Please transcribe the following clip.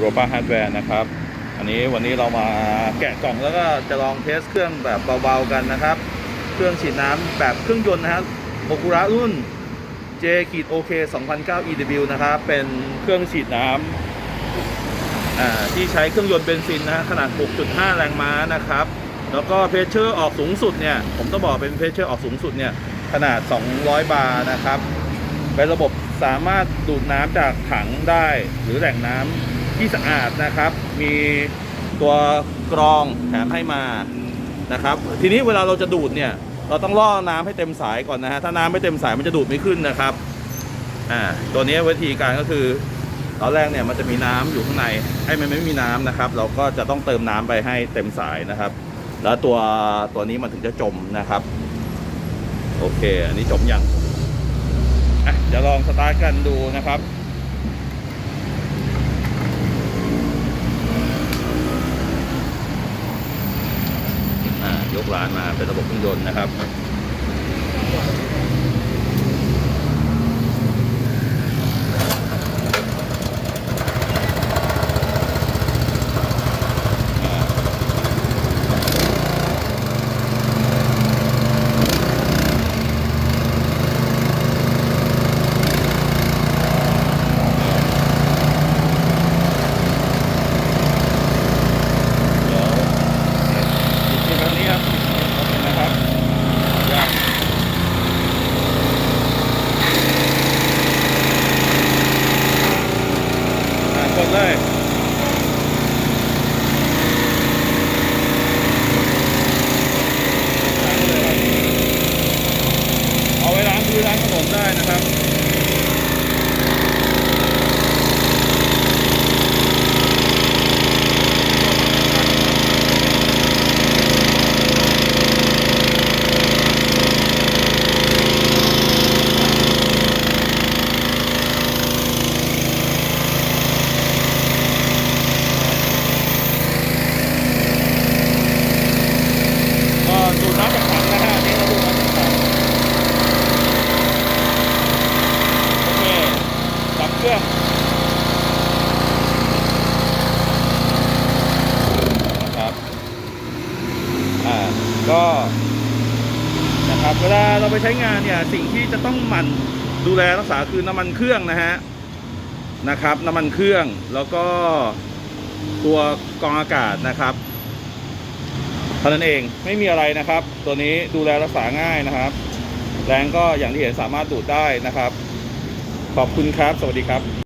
โรปาฮาร์ดแวร์นะครับ อันนี้วันนี้เรามาแกะกล่องแล้วก็จะลองเทสเครื่องแบบเบาๆกันนะครับ เครื่องฉีดน้ำแบบเครื่องยนต์นะครับโอคุระรุ่น J ขีด OK 2009 EW นะครับ เป็นเครื่องฉีดน้ำอ่าที่ใช้เครื่องยนต์เบนซินนะฮะขนาด 6.5 แรงม้านะครับ แล้วก็เพชเชอร์ออกสูงสุดเนี่ย ผมต้องบอกเป็นเพชเชอร์ออกสูงสุดเนี่ย ขนาด 200 บาร์นะครับ เป็นระบบสามารถดูดน้ำจากถังได้หรือแหล่งน้ำ ที่สะอาดนะครับ มีตัวกรองแถมให้มานะครับ ทีนี้เวลาเราจะดูดเนี่ยเราต้องล่อน้ำให้เต็มสายก่อนนะฮะถ้าน้ำไม่เต็มสายมันจะดูดไม่ขึ้นนะครับอ่าตัวนี้วิธีการก็คือตอนแรกเนี่ยมันจะมีน้ำอยู่ข้างในให้มันไม่มีน้ำนะครับ เราก็จะต้องเติมน้ำไปให้เต็มสายนะครับ แล้วตัวตัวนี้มันถึงจะจมนะครับ โอเค อันนี้จมยังเดี๋ยวลองสตาร์ทกันดูนะครับ อ่ายก ร้านมาเป็นระบบเครื่องยนต์นะครับ เดี๋ยวติดที่ตรงนี้ครับโอเคนะครับยากอะกดเลยล้างเลยครับเอาไว้ล้างพื้นล้างถ นนได้นะครับก็ดูดน้ำจากถังนะฮะอันนี่เราดูดน้ำจากถังโอเคดับเครื่องนะครับอ่า ก็นะครับเวลาเราไปใช้งานเนี่ยสิ่งที่จะต้องหมั่นดูแลรักษาคือน้ำมันเครื่องนะฮะนะครับ น้ำมันเครื่องแล้วก็ตัวกรองอากาศนะครับเท่านั้นเองไม่มีอะไรนะครับ ตัวนี้ดูแลรักษาง่ายนะครับ แรงก็อย่างที่เห็นสามารถดูดได้นะครับ ขอบคุณครับ สวัสดีครับ